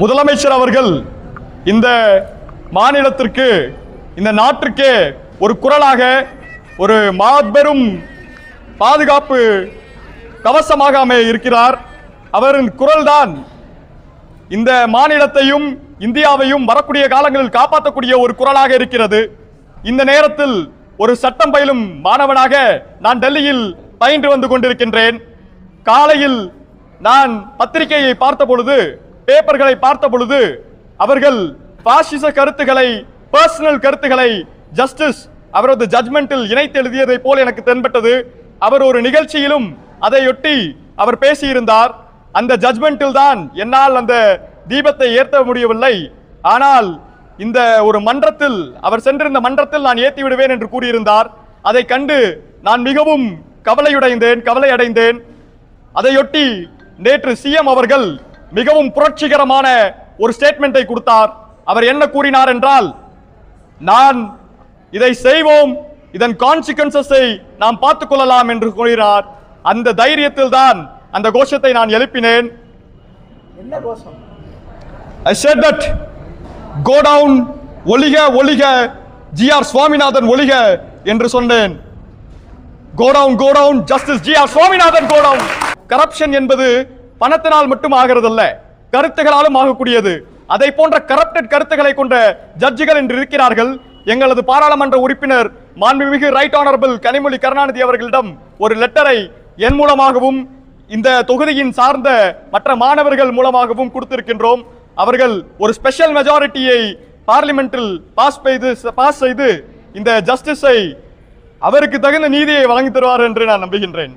முதலமைச்சர் அவர்கள் இந்த மாநிலத்திற்கு இந்த நாட்டிற்கே ஒரு குரலாக ஒரு மாபெரும் பாதுகாப்பு கவசமாக அமைய இருக்கிறார். அவரின் குரல்தான் இந்த மாநிலத்தையும் இந்தியாவையும் வரக்கூடிய காலங்களில் காப்பாற்றக்கூடிய ஒரு குரலாக இருக்கிறது. இந்த நேரத்தில் ஒரு சட்டம் பயிலும் மாணவனாக நான் டெல்லியில் பயின்று வந்து கொண்டிருக்கின்றேன். காலையில் நான் பத்திரிகையை பார்த்த பொழுது பேப்பர்களை பார்த்த பொழுது அவர்கள் பாசிச கருத்துக்களை பர்சனல் கருத்துக்களை ஜஸ்டிஸ் அவரது ஜட்மெண்டில் இணைத்து எழுதியதை போல் எனக்கு தென்பட்டது. அவர் ஒரு நிகழ்ச்சியிலும் அதையொட்டி அவர் பேசியிருந்தார். அந்த ஜட்மெண்டில் தான் என்னால் அந்த தீபத்தை ஏற்ற முடியவில்லை. ஆனால் இந்த ஒரு மன்றத்தில் அவர் சென்றிருந்த மன்றத்தில் நான் ஏற்றி விடுவேன் என்று கூறியிருந்தார். அதை கண்டு நான் மிகவும் கவலையுடைந்தேன் கவலை அடைந்தேன் அதையொட்டி நேற்று சிஎம் அவர்கள் மிகவும் புரட்சிகரமான ஒரு ஸ்டேட்மெண்ட்டை கொடுத்தார். அவர் என்ன கூறினார் என்றால் நான் இதை செய்வோம் இதன் கான்சிக்வன்சஸை நாம் பார்த்துக் கொள்ளலாம் என்று கூறினார். அந்த தைரியத்தில் தான் அந்த கோஷத்தை நான் எழுப்பினேன். என்ன கோஷம்? I said that go down ஒளிக ஒளிக ஜி ஆர் சுவாமிநாதன் ஒளிக என்று சொன்னேன். Go down go down justice G R Swaminathan go down. Corruption என்பது பணத்தினால் மட்டும் ஆகிறதல்ல கருத்துகளாலும் ஆகக்கூடியது. அதை போன்ற கரப்டட் கருத்துக்களை கொண்ட ஜட்ஜிகள் என்று இருக்கிறார்கள். எங்களது பாராளுமன்ற உறுப்பினர் மாண்புமிகு ரைட் ஆனரபிள் கனிமொழி கருணாநிதி அவர்களிடம் ஒரு லெட்டரை என் மூலமாகவும் இந்த தொகுதியின் சார்ந்த மற்ற மாணவர்கள் மூலமாகவும் கொடுத்திருக்கின்றோம். அவர்கள் ஒரு ஸ்பெஷல் மெஜாரிட்டியை பார்லிமெண்டில் பாஸ் செய்து பாஸ் செய்து இந்த ஜஸ்டிஸை அவருக்கு தகுந்த நீதியை வழங்கி தருவார் என்று நான் நம்புகின்றேன்.